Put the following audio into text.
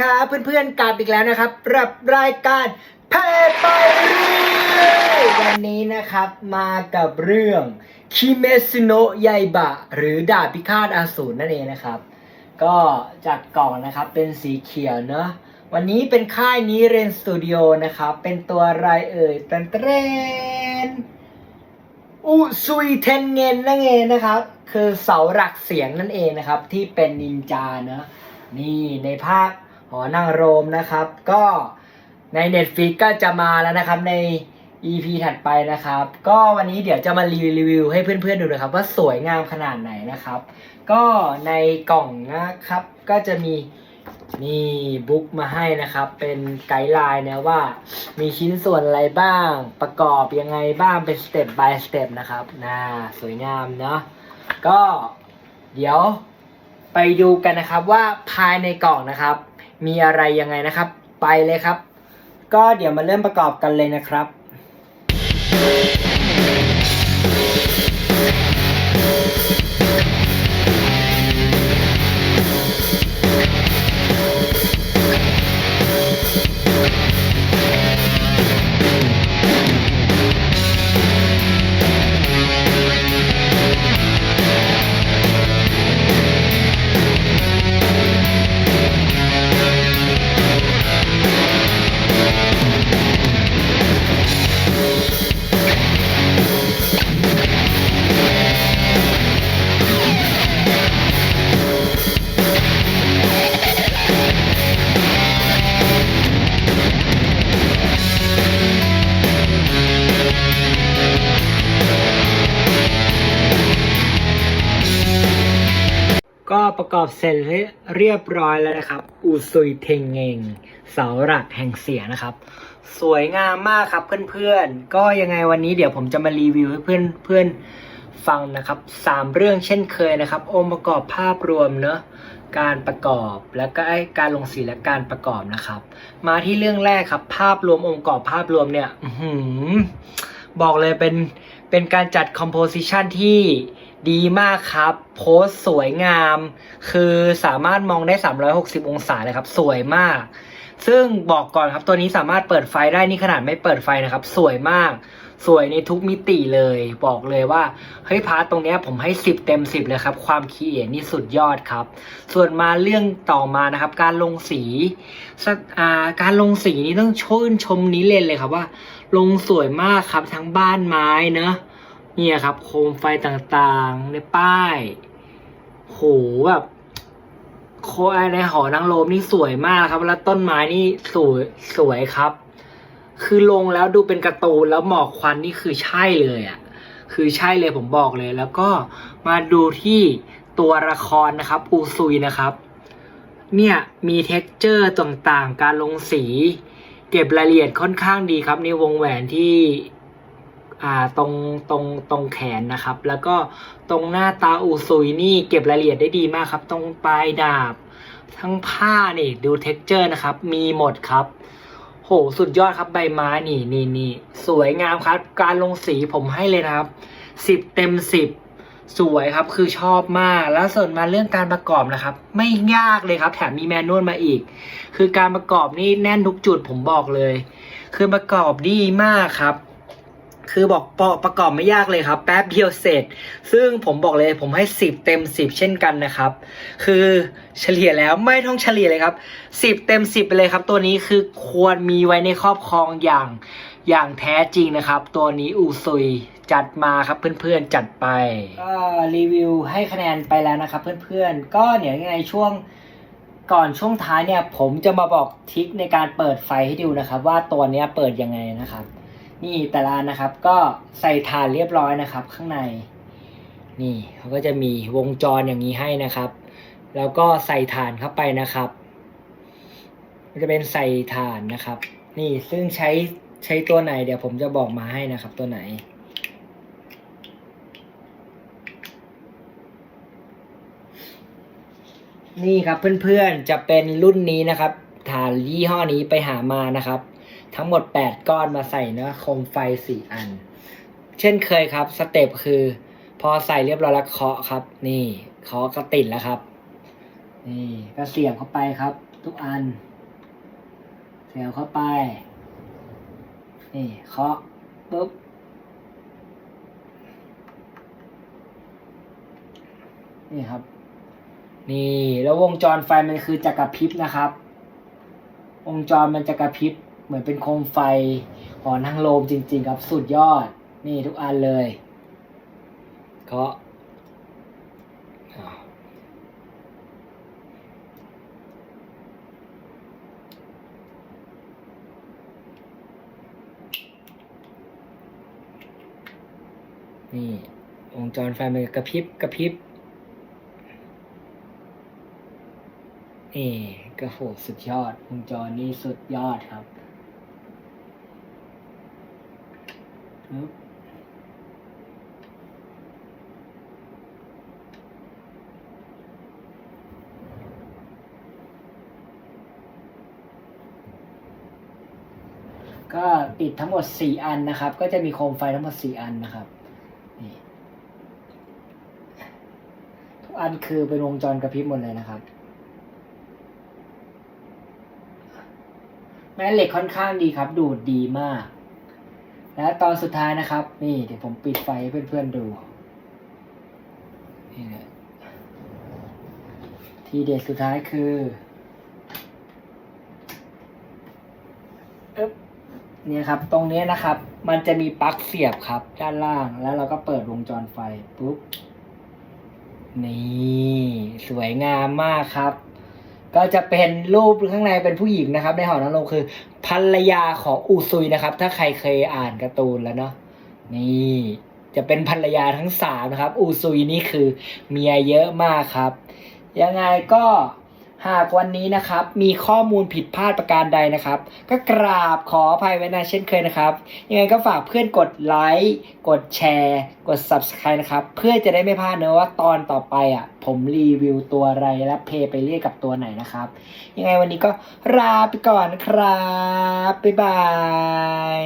ครับเพื่อนๆกลับอีกแล้วนะครับกับรายการเพไปเรื่อยวันนี้นะครับมากับเรื่องคิเมซุโนะไยบะ หรือดาบพิฆาตอาสูรนั่นเองนะครับ ก็จากกล่องนะครับเป็นสีเขียวเนอะวันนี้เป็นค่ายนี้เรนสตูดิโอนะครับเป็นตัวอะไรเอ่ยตันเตรนอุซุยเทนเงินนั่นเองนะครับ คือเสาหลักเสียงนั่นเองนะครับที่เป็นนินจาเนอะนี่ในภาค หอนางโรมนะครับ ก็ใน Netflix ก็จะมาแล้วนะครับใน EP ถัดไปนะครับ ก็วันนี้เดี๋ยวจะมารีวิวให้เพื่อนๆดูนะครับ ว่าสวยงามขนาดไหนนะครับ ก็ในกล่องนะครับ ก็จะมีนี่บุ๊กมาให้นะครับ เป็นไกด์ไลน์นะว่า มีชิ้นส่วนอะไรบ้าง ประกอบยังไงบ้างเป็นสเต็ป by สเต็ปนะครับน่าสวยงามเนาะก็เดี๋ยวไปดูกันนะครับว่าภายในกล่องนะครับ มีอะไรยังไงนะครับ ไปเลยครับ ก็เดี๋ยวมาเริ่มประกอบกันเลยนะครับ ประกอบเสร็จเรียบร้อยแล้วนะครับ อูซุยเทงเงงเสาหลักแห่งเสียงนะครับ สวยงามมากครับเพื่อนๆ ก็ยังไงวันนี้เดี๋ยวผมจะมารีวิวให้เพื่อนเพื่อนฟังนะครับสามเรื่องเช่นเคยนะครับ องค์ประกอบภาพรวมเนอะการประกอบแล้วก็ไอ้การลงสีและการประกอบนะครับ มาที่เรื่องแรกครับ ภาพรวมองค์ประกอบภาพรวมเนี่ยบอกเลยเป็นเป็นการจัดคอมโพสิชันที่ ดีมากครับ โพสสวยงาม คือสามารถมองได้ 360 องศาเลยครับ สวยมาก ซึ่งบอกก่อนครับตัวนี้สามารถเปิดไฟได้นี่ขนาดไม่เปิดไฟนะครับ สวยมาก สวยในทุกมิติเลย บอกเลยว่าเฮ้ยพาร์ตตรงเนี้ยผมให้ 10 เต็ม 10 เลยครับ ความคีเอทนี่สุดยอดครับ ส่วนมาเรื่องต่อมานะครับ การลงสีสาการลงสีนี่ต้องชื่นชมนี้เลยเลยครับว่า ลงสวยมากครับทั้งบ้านไม้เนอะ เนี่ยครับ โคมไฟต่างๆ ในป้าย โหแบบโคในหอนางรมนี่สวยมากครับ แล้วต้นไม้นี่สวยสวยครับ คือลงแล้วดูเป็นกร์ตูนแล้วหมอกควันนี่คือใช่เลยอะ่ะ คือใช่เลยผมบอกเลย แล้วก็มาดูที่ตัวละครนะครับ อูซุยนะครับ เนี่ยมีเท็กเจอร์ต่างๆ การลงสี เก็บรายละเอียดค่อนข้างดีครับในวงแหวนที่ อ่าตรงตรงตรงแขนนะครับ แล้วก็ตรงหน้าตาอูซุยนี่เก็บรายละเอียดได้ดีมากครับ ตรงปลายดาบ ทั้งผ้านี่ดูเท็กเจอร์นะครับ มีหมดครับ โหสุดยอดครับใบไม้นี่นี่นี่สวยงามครับ การลงสีผมให้เลยนะครับสิบเต็มสิบสวยครับคือชอบมากแล้วส่วนมาเรื่องการประกอบนะครับ ไม่ยากเลยครับ แถมมีแมนนวลมาอีก คือการประกอบนี่แน่นทุกจุดผมบอกเลย คือประกอบดีมากครับ คือบอกปอประกอบไม่ยากเลยครับ แป๊บเดียวเสร็จ ซึ่งผมบอกเลยผมให้ 10 เต็ม 10 เช่นกันนะครับ คือเฉลี่ยแล้วไม่ต้องเฉลี่ยเลยครับ 10 เต็ม 10 ไปเลยครับ ตัวนี้คือควรมีไว้ในครอบครองอย่างอย่างแท้จริงนะครับ ตัวนี้อูซุยจัดมาครับเพื่อนๆจัดไปก็รีวิวให้คะแนนไปแล้วนะครับ เพื่อนๆก็เดี๋ยวยังไงช่วงก่อนช่วงท้ายเนี่ยผมจะมาบอกทิคในการเปิดไฟให้ดูนะครับ ว่าตัวนี้เปิดยังไงนะครับ นี่แต่ละอันนะครับก็ใส่ฐานเรียบร้อยนะครับ ข้างใน นี่เขาก็จะมีวงจรอย่างนี้ให้นะครับ แล้วก็ใส่ฐานเข้าไปนะครับมันจะเป็นใส่ฐานนะครับ นี่ซึ่งใช้ใช้ตัวไหน เดี๋ยวผมจะบอกมาให้นะครับตัวไหนนี่ครับเพื่อนๆจะเป็นรุ่นนี้นะครับ ฐานยี่ห้อนี้ไปหามานะครับ ทั้งหมด 8 ก้อนมาใส่นะโคมไฟ 4 อัน เช่นเคยครับสเต็ปคือ พอใส่เรียบร้อยแล้วเคาะครับ นี่เคาะก็ติดแล้วครับ นี่ก็เสียบเข้าไปครับ ทุกอัน เสียบเข้าไป นี่เคาะปุ๊บนี่ครับ นี่แล้ววงจรไฟมันคือจะกระพริบนะครับ วงจรมันจะกระพริบ เหมือนเป็นโคมไฟหอนังโลมจริง ๆ ครับสุดยอด นี่ทุกอันเลยเคาะนี่วงจรไฟมันกระพริบกระพริบนี่ก็โหสุดยอดวงจรนี่สุดยอดครับปึ๊บ ก็ติดทั้งหมด 4 อันนะครับ ก็จะมีโคมไฟทั้งหมด 4 อันนะครับนี่ทุกอันคือเป็นวงจรกระพริบหมดเลยนะครับ แม่เหล็กค่อนข้างดีครับ ดูดดีมาก และตอนสุดท้ายนะครับ นี่เดี๋ยวผมปิดไฟให้เพื่อนๆดูนี่แหละทีเด็ดสุดท้ายคือเนี่ยครับ ตรงนี้นะครับ มันจะมีปลั๊กเสียบครับ ด้านล่างแล้วเราก็เปิดวงจรไฟปุ๊บนี่สวยงามมากครับ ก็จะเป็นรูปข้างในเป็นผู้หญิงนะครับ ในหอนังลมคือ ภรรยาของอูซุยนะครับ ถ้าใครเคยอ่านการ์ตูนแล้วเนาะนี่จะเป็นภรรยาทั้งสามนะครับ อูซุยนี่คือเมียเยอะมากครับ ยังไงก็ หากวันนี้นะครับมีข้อมูลผิดพลาดประการใดนะครับ ก็กราบขออภัยไว้นะเช่นเคยนะครับยังไงก็ฝากเพื่อนกดไลค์กดแชร์ กด subscribe นะครับ เพื่อจะได้ไม่พลาดเนอะว่าตอนต่อไปอะผมรีวิวตัวอะไรและเพย์ไปเรียกกับตัวไหนนะครับ ยังไงวันนี้ก็ลาไปก่อนครับ บ๊ายบาย